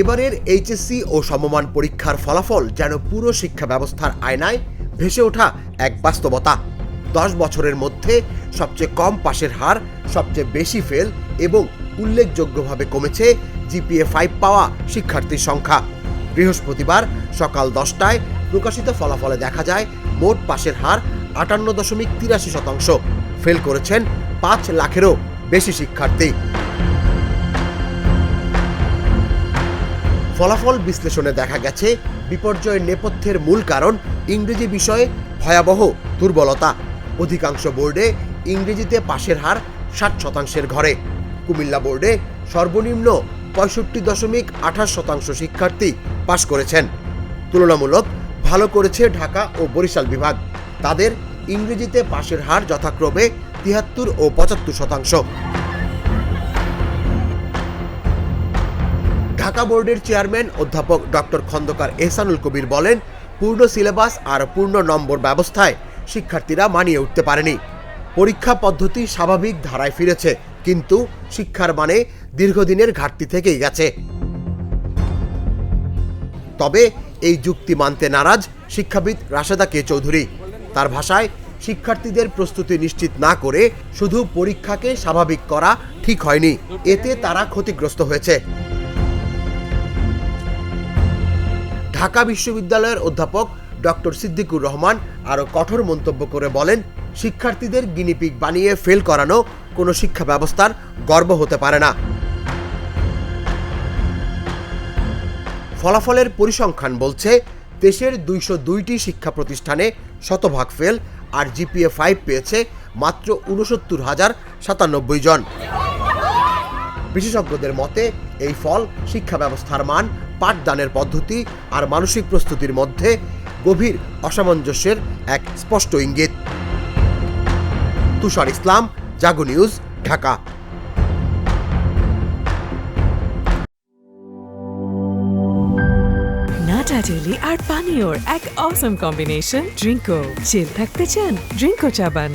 এবারের এইচএসসি ও সমমান পরীক্ষার ফলাফল যেন পুরো শিক্ষা ব্যবস্থার আয়নায় ভেসে ওঠা এক বাস্তবতা। দশ বছরের মধ্যে সবচেয়ে কম পাশের হার, সবচেয়ে বেশি ফেল এবং উল্লেখযোগ্যভাবে কমেছে জিপিএ ফাইভ পাওয়া শিক্ষার্থীর সংখ্যা। বৃহস্পতিবার সকাল দশটায় প্রকাশিত ফলাফলে দেখা যায়, মোট পাশের হার আটান্ন দশমিক তিরাশি শতাংশ। ফেল করেছেন পাঁচ লাখেরও বেশি শিক্ষার্থী। ফলাফল বিশ্লেষণে দেখা গেছে বিপর্যয়ের নেপথ্যের মূল কারণ ইংরেজি বিষয়ে ভয়াবহ দুর্বলতা। অধিকাংশ বোর্ডে ইংরেজিতে পাশের হার ষাট শতাংশের ঘরে। কুমিল্লা বোর্ডে সর্বনিম্ন পঁয়ষট্টি দশমিক আঠাশ শতাংশ শিক্ষার্থী পাশ করেছেন। তুলনামূলক ভালো করেছে ঢাকা ও বরিশাল বিভাগ। তাদের ইংরেজিতে পাশের হার যথাক্রমে তিয়াত্তর ও পঁচাত্তর শতাংশ। ঢাকা বোর্ডের চেয়ারম্যান অধ্যাপক ডক্টর খন্দকার এহসানুল কবির বলেন, পূর্ণ সিলেবাস আর পূর্ণ নম্বর ব্যবস্থায় শিক্ষার্থীরা মানিয়ে উঠতে পারেনি। পরীক্ষা পদ্ধতি স্বাভাবিক ধারায় ফিরেছে, কিন্তু শিক্ষার মানে দীর্ঘদিনের ঘাটতি থেকেই গেছে। তবে এই যুক্তি মানতে নারাজ শিক্ষাবিদ রাশেদা কে চৌধুরী। তার ভাষায়, শিক্ষার্থীদের প্রস্তুতি নিশ্চিত না করে শুধু পরীক্ষাকে স্বাভাবিক করা ঠিক হয়নি, এতে তারা ক্ষতিগ্রস্ত হয়েছে। ঢাকা বিশ্ববিদ্যালয়ের অধ্যাপক ডক্টর সিদ্দিকুর রহমান আরও কঠোর মন্তব্য করে বলেন, শিক্ষার্থীদের গিনিপিক বানিয়ে ফেল করানো কোনো শিক্ষা ব্যবস্থার গর্ব হতে পারে না। ফলাফলের পরিসংখ্যান বলছে, দেশের দুইশো দুইটি শিক্ষা প্রতিষ্ঠানে শতভাগ ফেল আর জিপিএ ফাইভ পেয়েছে মাত্র উনসত্তর হাজার সাতানব্বই জন। বিশেষজ্ঞদের মতে, এই ফল শিক্ষা ব্যবস্থার মান পাঠদানের পদ্ধতি আর মানসিক প্রস্তুতির মধ্যে গভীর অসামঞ্জস্যের এক স্পষ্ট ইঙ্গিত। তুষার ইসলাম, জাগো নিউজ, ঢাকা। নাটা জেলি আর পানীয়র এক অসম কম্বিনেশন ড্রিঙ্কো চিল থাকতে চান? ড্রিঙ্কো চাবান।